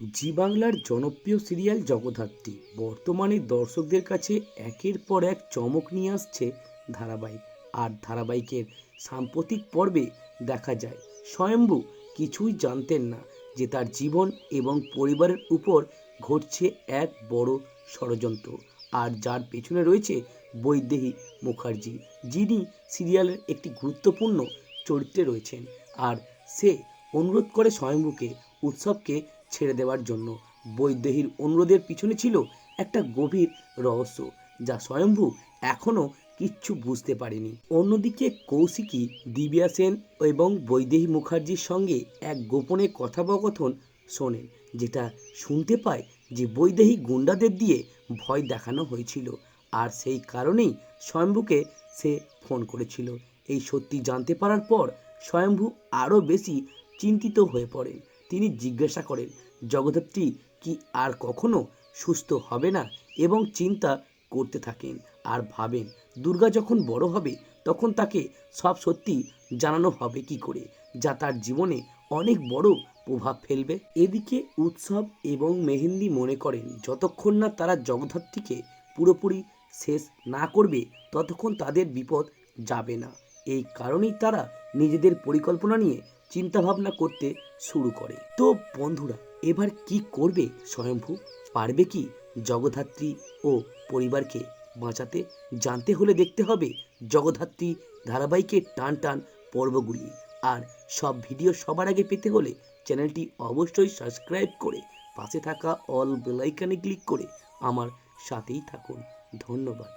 জি বাংলার জনপ্রিয় সিরিয়াল জগদ্ধাত্রী। বর্তমানে দর্শকদের কাছে একের পর এক চমক নিয়ে আসছে ধারাবাহিক। আর ধারাবাহিকের সাম্প্রতিক পর্বে দেখা যায়, স্বয়ম্ভু কিছুই জানতেন না যে তার জীবন এবং পরিবারের উপর ঘটছে এক বড় ষড়যন্ত্র। আর যার পেছনে রয়েছে বৈদেহী মুখার্জি, যিনি সিরিয়ালের একটি গুরুত্বপূর্ণ চরিত্রে রয়েছেন। আর সে অনুরোধ করে স্বয়ম্ভুকে, উৎসবকে ছেড়ে দেওয়ার জন্য বৈদেহীর অনুরোধের পিছনে ছিল একটা গভীর রহস্য, যা স্বয়ম্ভু এখনও কিচ্ছু বুঝতে পারেনি। অন্যদিকে কৌশিকী, দিব্যা সেন এবং বৈদেহী মুখার্জির সঙ্গে এক গোপনে কথোপকথন শোনেন, যেটা শুনতে পায় যে বৈদেহী গুন্ডাদের দিয়ে ভয় দেখানো হয়েছিল আর সেই কারণেই স্বয়ম্ভুকে সে ফোন করেছিল। এই সত্যি জানতে পারার পর স্বয়ম্ভু আরও বেশি চিন্তিত হয়ে পড়েন। তিনি জিজ্ঞাসা করেন, জগদ্ধাত্রী, কি আর কখনো সুস্থ হবে না? এবং চিন্তা করতে থাকেন আর ভাবেন, দুর্গা যখন বড় হবে, তখন তাকে সব সত্যি জানানো হবে কি করে, যা তার জীবনে অনেক বড় প্রভাব ফেলবে? এদিকে উৎসব এবং মেহেন্দি মনে করেন, যতক্ষণ না তারা জগদ্ধাত্রীকে পুরোপুরি শেষ না করবে, ততক্ষণ তাদের বিপদ যাবে না। এই কারণেই তারা নিজেদের পরিকল্পনা নিয়ে চিন্তাভাবনা করতে শুরু করে। তো বন্ধুরা, এবার কি করবে স্বয়ম্ভু? পারবে কি জগদ্ধাত্রী ও পরিবারকে বাঁচাতে? জানতে হলে দেখতে হবে জগদ্ধাত্রী ধারাবাহিকের টান টান পর্বগুলি। আর সব ভিডিও সবার আগে পেতে হলে চ্যানেলটি অবশ্যই সাবস্ক্রাইব করে পাশে থাকা অল বেলাইকানে ক্লিক করে আমার সাথেই থাকুন। ধন্যবাদ।